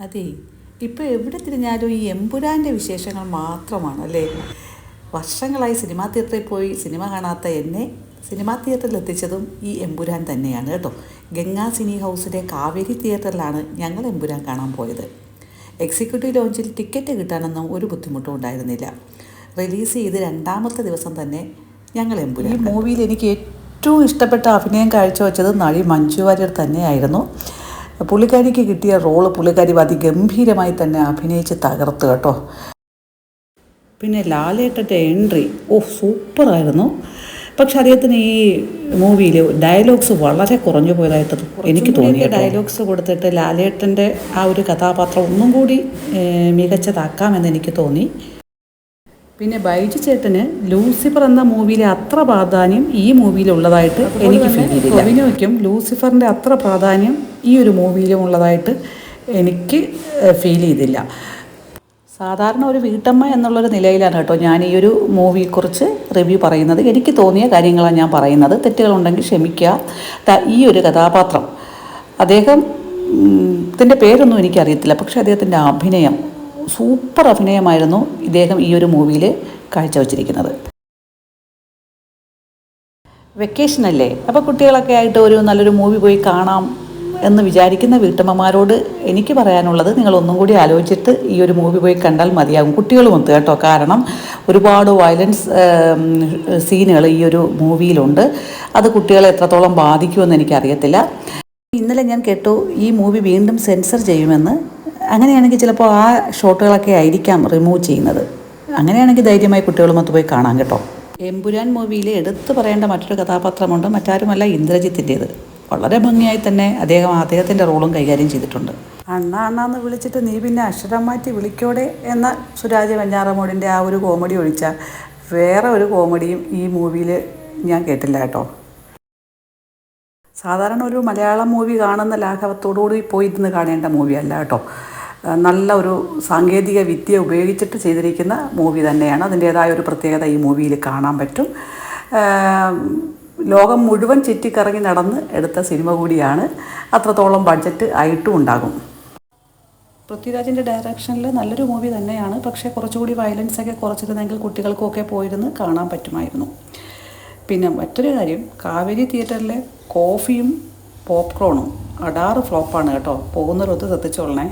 അതെ. ഇപ്പോൾ എവിടെ തിരിഞ്ഞാലും ഈ എമ്പുരാന്റെ വിശേഷങ്ങൾ മാത്രമാണ് അല്ലേ? വർഷങ്ങളായി സിനിമാ തിയേറ്ററിൽ പോയി സിനിമ കാണാത്ത എന്നെ സിനിമാ തിയേറ്ററിൽ എത്തിച്ചതും ഈ എമ്പുരാൻ തന്നെയാണ് കേട്ടോ. ഗംഗാ സിനി ഹൗസിലെ കാവേരി തിയേറ്ററിലാണ് ഞങ്ങൾ എമ്പുരാൻ കാണാൻ പോയത്. എക്സിക്യൂട്ടീവ് ലോഞ്ചിൽ ടിക്കറ്റ് കിട്ടാനൊന്നും ഒരു ബുദ്ധിമുട്ടും ഉണ്ടായിരുന്നില്ല. റിലീസ് ചെയ്ത് രണ്ടാമത്തെ ദിവസം തന്നെ ഞങ്ങൾ എമ്പുരാൻ ഈ മൂവിയിൽ എനിക്ക് ഏറ്റവും ഇഷ്ടപ്പെട്ട അഭിനയം കാഴ്ചവെച്ചത് നടി മഞ്ജു വാര്യർ തന്നെയായിരുന്നു. പുള്ളിക്കാരിക്ക് കിട്ടിയ റോൾ പുള്ളിക്കാരി അതിഗംഭീരമായി തന്നെ അഭിനയിച്ച് തകർത്ത് കേട്ടോ. പിന്നെ ലാലേട്ടന്റെ എൻട്രി ഓ സൂപ്പറായിരുന്നു പക്ഷെ അദ്ദേഹത്തിന് ഈ മൂവിയിൽ ഡയലോഗ്സ് വളരെ കുറഞ്ഞു പോയതായിട്ട് എനിക്ക് തോന്നി ഡയലോഗ്സ് കൊടുത്തിട്ട് ലാലേട്ടന്റെ ആ ഒരു കഥാപാത്രം ഒന്നും കൂടി മികച്ചതാക്കാമെന്ന് എനിക്ക് തോന്നി. പിന്നെ ബൈജു ചേട്ടന് ലൂസിഫർ എന്ന മൂവിയിലെ അത്ര പ്രാധാന്യം ഈ മൂവിയിൽ ഉള്ളതായിട്ട് എനിക്ക് ഫീൽ ചെയ്തില്ല. അഭിനയിക്കും ലൂസിഫറിന്റെ അത്ര പ്രാധാന്യം ഈ ഒരു മൂവിയിലും ഉള്ളതായിട്ട് എനിക്ക് ഫീൽ ചെയ്തില്ല. സാധാരണ ഒരു വീട്ടമ്മ എന്നുള്ളൊരു നിലയിലാണ് കേട്ടോ ഞാൻ ഈ ഒരു മൂവിയെക്കുറിച്ച് റിവ്യൂ പറയുന്നത്. എനിക്ക് തോന്നിയ കാര്യങ്ങളാണ് ഞാൻ പറയുന്നത്. തെറ്റുകളുണ്ടെങ്കിൽ ക്ഷമിക്കുക. ഈ ഒരു കഥാപാത്രം. അദ്ദേഹം ത്തിന്റെ പേരൊന്നും എനിക്കറിയത്തില്ല. പക്ഷേ അദ്ദേഹത്തിന്റെ അഭിനയം സൂപ്പർ അഭിനയമായിരുന്നു ഇദ്ദേഹം ഈ ഒരു മൂവിയിൽ കാഴ്ചവെച്ചിരിക്കുന്നത്. വെക്കേഷനല്ലേ അപ്പോൾ കുട്ടികളൊക്കെ ആയിട്ട് ഒരു നല്ലൊരു മൂവി പോയി കാണാം എന്ന് വിചാരിക്കുന്ന വീട്ടമ്മമാരോട് എനിക്ക് പറയാനുള്ളത് നിങ്ങൾ ഒന്നും കൂടി ആലോചിച്ചിട്ട് ഈ ഒരു മൂവി പോയി കണ്ടാൽ മതിയാകും. കുട്ടികളുമൊത്ത് കേട്ടോ. കാരണം ഒരുപാട് വയലൻസ് സീനുകൾ ഈ ഒരു മൂവിയിലുണ്ട്. അത് കുട്ടികളെ എത്രത്തോളം ബാധിക്കുമെന്ന് എനിക്കറിയത്തില്ല. ഇന്നലെ ഞാൻ കേട്ടു ഈ മൂവി വീണ്ടും സെൻസർ ചെയ്യുമെന്ന് അങ്ങനെയാണെങ്കിൽ ചിലപ്പോൾ ആ ഷോട്ടുകളൊക്കെ ആയിരിക്കാം റിമൂവ് ചെയ്യുന്നത്. അങ്ങനെയാണെങ്കിൽ ധൈര്യമായി കുട്ടികളുമൊത്ത് പോയി കാണാം കേട്ടോ. എമ്പുരാൻ മൂവിയിൽ എടുത്തു പറയേണ്ട മറ്റൊരു കഥാപാത്രമുണ്ട്. മറ്റാരുമല്ല ഇന്ദ്രജിത്തിന്റേത്. വളരെ ഭംഗിയായി തന്നെ അദ്ദേഹം അദ്ദേഹത്തിന്റെ റോളും കൈകാര്യം ചെയ്തിട്ടുണ്ട്. അണ്ണ അണ്ണ എന്ന് വിളിച്ചിട്ട് നീ പിന്നെ അക്ഷരം മാറ്റി വിളിക്കോടെ എന്ന സുരാജ് വെഞ്ഞാറമൂടിന്റെ ആ ഒരു കോമഡി ഒഴിച്ചാൽ വേറെ ഒരു കോമഡിയും ഈ മൂവിയിൽ ഞാൻ കേട്ടില്ല കേട്ടോ. സാധാരണ ഒരു മലയാളം മൂവി കാണുന്ന ലാഘവത്തോടുകൂടി പോയിരുന്ന് കാണേണ്ട മൂവി അല്ല കേട്ടോ. നല്ല ഒരു സാങ്കേതിക വിദ്യ ഉപയോഗിച്ചിട്ട് ചെയ്തിരിക്കുന്ന മൂവി തന്നെയാണ്. അതിന്റേതായ ഒരു പ്രത്യേകത ഈ മൂവിയിൽ കാണാൻ പറ്റും. ലോകം മുഴുവൻ ചുറ്റിക്കറങ്ങി നടന്ന് എടുത്ത സിനിമ കൂടിയാണ്. അത്രത്തോളം ബഡ്ജറ്റ് ആയിട്ടും ഉണ്ടാകും. പൃഥ്വിരാജിന്റെ ഡയറക്ഷനിൽ നല്ലൊരു മൂവി തന്നെയാണ്. പക്ഷേ കുറച്ചുകൂടി വയലൻസ് ഒക്കെ കുറച്ചിരുന്നെങ്കിൽ കുട്ടികൾക്കൊക്കെ പോയിരുന്ന് കാണാൻ പറ്റുമായിരുന്നു. പിന്നെ മറ്റൊരു കാര്യം കാവേരി തിയേറ്ററിലെ കോഫിയും പോപ്കോണും അടാറ് ഫ്ലോപ്പാണ് കേട്ടോ. പോകുന്നവരൊത്ത് ശ്രദ്ധിച്ചോളണേ.